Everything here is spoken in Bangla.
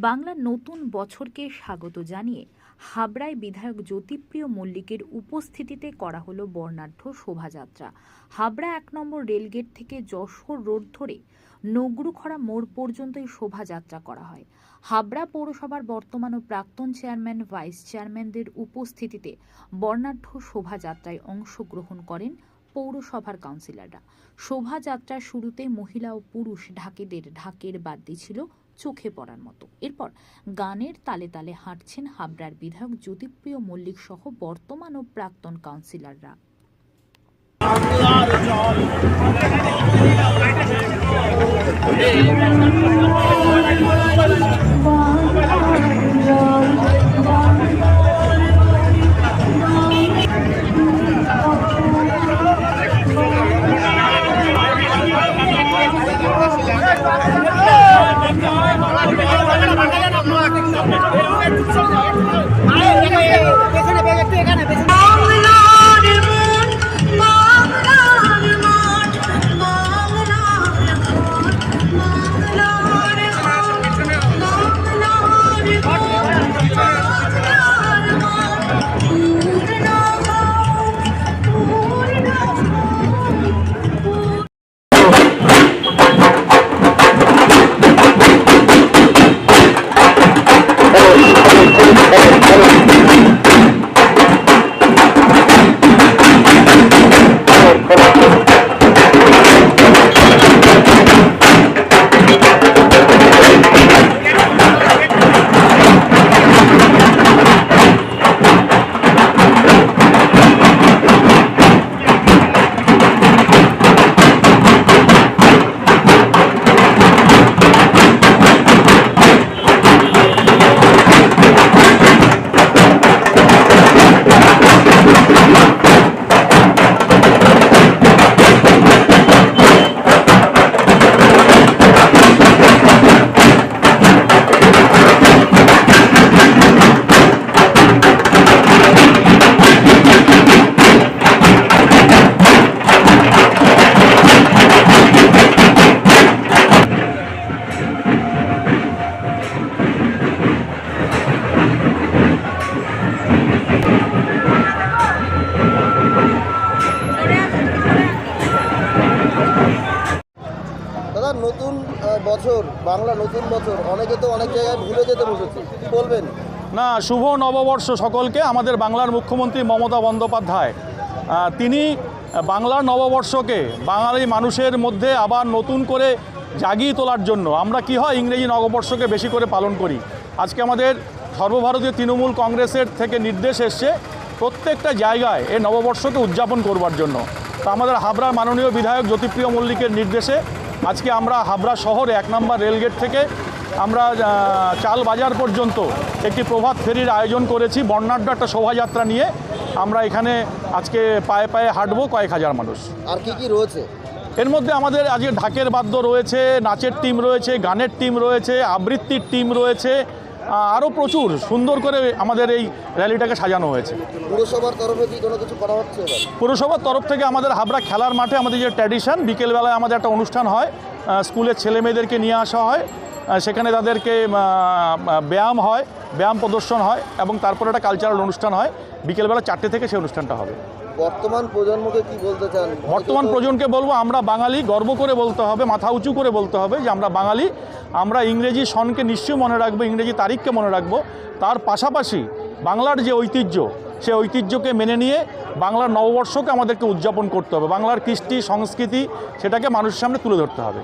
বাংলার নতুন বছরকে স্বাগত জানিয়ে হাবড়ায় বিধায়ক জ্যোতিপ্রিয় মল্লিকের উপস্থিতিতে করা হলো বর্ণাঢ্য শোভাযাত্রা। হাবড়া এক নম্বর রেলগেট থেকে যশোর রোড ধরে নগরুখরা মোড় পর্যন্ত এই শোভাযাত্রা করা হয়। হাবড়া পৌরসভার বর্তমান ও প্রাক্তন চেয়ারম্যান, ভাইস চেয়ারম্যানদের উপস্থিতিতে বর্ণাঢ্য শোভাযাত্রায় অংশগ্রহণ করেন পৌরসভার কাউন্সিলররা। শোভাযাত্রার শুরুতে মহিলা ও পুরুষ ঢাকিদের ঢাকের বাদ্যি ছিল চোখে পড়ার মতো। এরপর গানের তালে তালে হাঁটছেন হাবড়ার বিধায়ক জ্যোতিপ্রিয় মল্লিক সহ বর্তমান ও প্রাক্তন কাউন্সিলররা। বছর, বাংলা নতুন বছর, অনেকে তো অনেক জায়গায় ভুলে যেতে বসেছে। কি বলবেন? না, শুভ নববর্ষ সকলকে। আমাদের বাংলার মুখ্যমন্ত্রী মমতা বন্দ্যোপাধ্যায়। তিনি বাংলার নববর্ষকে বাঙালি মানুষের মধ্যে আবার নতুন করে জাগিয়ে তোলার জন্য। আমরা কি হয়, ইংরেজি নববর্ষকে বেশি করে পালন করি। আজকে আমাদের সর্বভারতীয় তৃণমূল কংগ্রেসের থেকে নির্দেশ এসছে, প্রত্যেকটা জায়গায় এই নববর্ষকে উদযাপন করবার জন্য। তা আমাদের হাবড়ার মাননীয় বিধায়ক জ্যোতিপ্রিয় মল্লিকের নির্দেশে আজকে আমরা হাবড়া শহরে এক নম্বর রেলগেট থেকে আমরা চাল বাজার পর্যন্ত একটি প্রভাত ফেরির আয়োজন করেছি। বর্ণাঢ্য একটা শোভাযাত্রা নিয়ে আমরা এখানে আজকে পায়ে পায়ে হাঁটবো কয়েক হাজার মানুষ। আর কি কি রয়েছে? এর মধ্যে আমাদের আজকে ঢাকের বাদ্য রয়েছে নাচের টিম রয়েছে গানের টিম রয়েছে আবৃত্তির টিম রয়েছে আরও প্রচুর সুন্দর করে আমাদের এই র্যালিটাকে সাজানো হয়েছে। পুরসভার তরফে কি কোনো কিছু করা হচ্ছে? পুরসভার তরফ থেকে আমাদের হাবড়া খেলার মাঠে আমাদের যে ট্র্যাডিশন বিকেলবেলায় আমাদের একটা অনুষ্ঠান হয়। স্কুলের ছেলে মেয়েদেরকে নিয়ে আসা হয়। সেখানে তাদেরকে ব্যায়াম হয় ব্যায়াম প্রদর্শন হয় এবং তারপরে একটা কালচারাল অনুষ্ঠান হয়। বিকেলবেলা চারটে থেকে সেই অনুষ্ঠানটা হবে। বর্তমান প্রজন্মকে কি বলতে চান? বর্তমান প্রজন্মকে বলব আমরা বাঙালি গর্ব করে বলতে হবে মাথা উঁচু করে বলতে হবে যে আমরা বাঙালি। আমরা ইংরেজি সনকে নিশ্চয়ই মনে রাখব ইংরেজি তারিখকে মনে রাখব। তার পাশাপাশি বাংলার যে ঐতিহ্য সে ঐতিহ্যকে মেনে নিয়ে বাংলার নববর্ষকে আমাদেরকে উদযাপন করতে হবে। বাংলার কৃষ্টি সংস্কৃতি সেটাকে মানুষের সামনে তুলে ধরতে হবে।